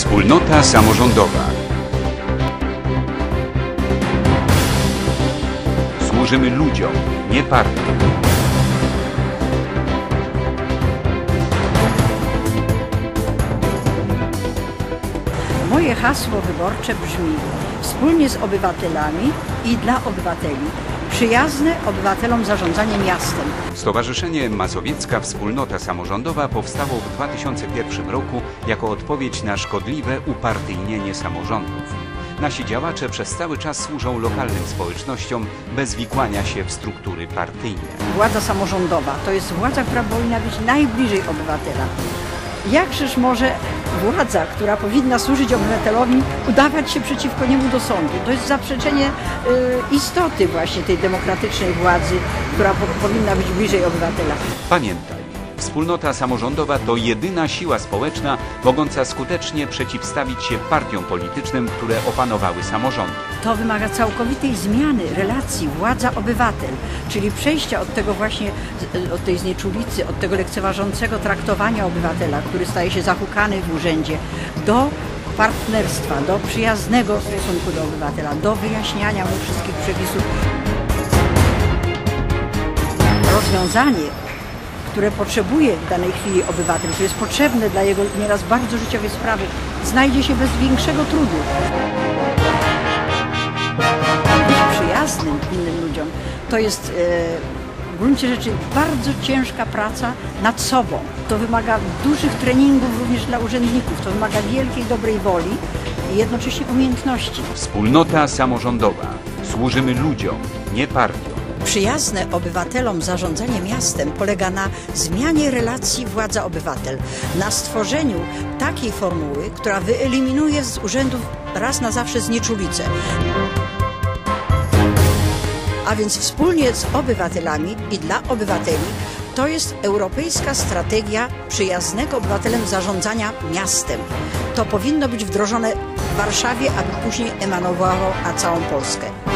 Wspólnota samorządowa. Służymy ludziom, nie partiom. Moje hasło wyborcze brzmi wspólnie z obywatelami i dla obywateli. Przyjazne obywatelom zarządzanie miastem. Stowarzyszenie Mazowiecka Wspólnota Samorządowa powstało w 2001 roku jako odpowiedź na szkodliwe upartyjnienie samorządów. Nasi działacze przez cały czas służą lokalnym społecznościom bez wikłania się w struktury partyjne. Władza samorządowa to jest władza, która powinna być najbliżej obywatela. Jakżeż może władza, która powinna służyć obywatelowi, udawać się przeciwko niemu do sądu? To jest zaprzeczenie y, istoty właśnie tej demokratycznej władzy, która po, powinna być bliżej obywatela. Pamiętaj, wspólnota samorządowa to jedyna siła społeczna mogąca skutecznie przeciwstawić się partiom politycznym, które opanowały samorządy. To wymaga całkowitej zmiany relacji władza-obywatel, czyli przejścia od tego właśnie, od tej znieczulicy, od tego lekceważącego traktowania obywatela, który staje się zahukany w urzędzie, do partnerstwa, do przyjaznego stosunku do obywatela, do wyjaśniania mu wszystkich przepisów. Rozwiązanie, które potrzebuje w danej chwili obywatel, które jest potrzebne dla jego nieraz bardzo życiowej sprawy, znajdzie się bez większego trudu być przyjaznym innym ludziom, to jest e, w gruncie rzeczy bardzo ciężka praca nad sobą. To wymaga dużych treningów również dla urzędników, to wymaga wielkiej dobrej woli i jednocześnie umiejętności. Wspólnota samorządowa. Służymy ludziom, nie partiom. Przyjazne obywatelom zarządzanie miastem polega na zmianie relacji władza-obywatel, na stworzeniu takiej formuły, która wyeliminuje z urzędów raz na zawsze znieczulicę. A więc wspólnie z obywatelami i dla obywateli to jest europejska strategia przyjaznego obywatelem zarządzania miastem. To powinno być wdrożone w Warszawie, aby później emanowało na całą Polskę.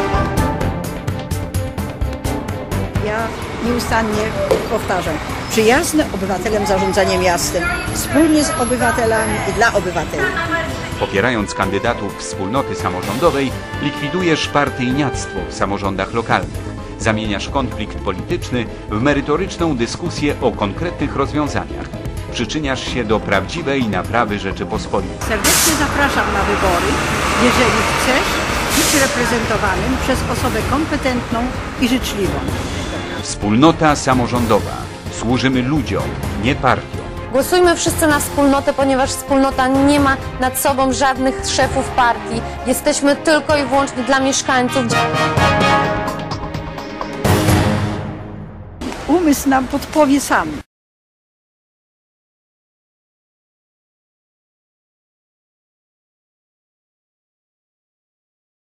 Ja nieustannie powtarzam. Przyjazne obywatelem zarządzanie miastem, wspólnie z obywatelami i dla obywateli. Popierając kandydatów wspólnoty samorządowej, likwidujesz partyjniactwo w samorządach lokalnych. Zamieniasz konflikt polityczny w merytoryczną dyskusję o konkretnych rozwiązaniach. Przyczyniasz się do prawdziwej naprawy Rzeczypospolitej. Serdecznie zapraszam na wybory, jeżeli chcesz być reprezentowanym przez osobę kompetentną i życzliwą. Wspólnota samorządowa. Służymy ludziom, nie partiom. Głosujmy wszyscy na wspólnotę, ponieważ wspólnota nie ma nad sobą żadnych szefów partii. Jesteśmy tylko i wyłącznie dla mieszkańców. Umysł nam podpowie sam.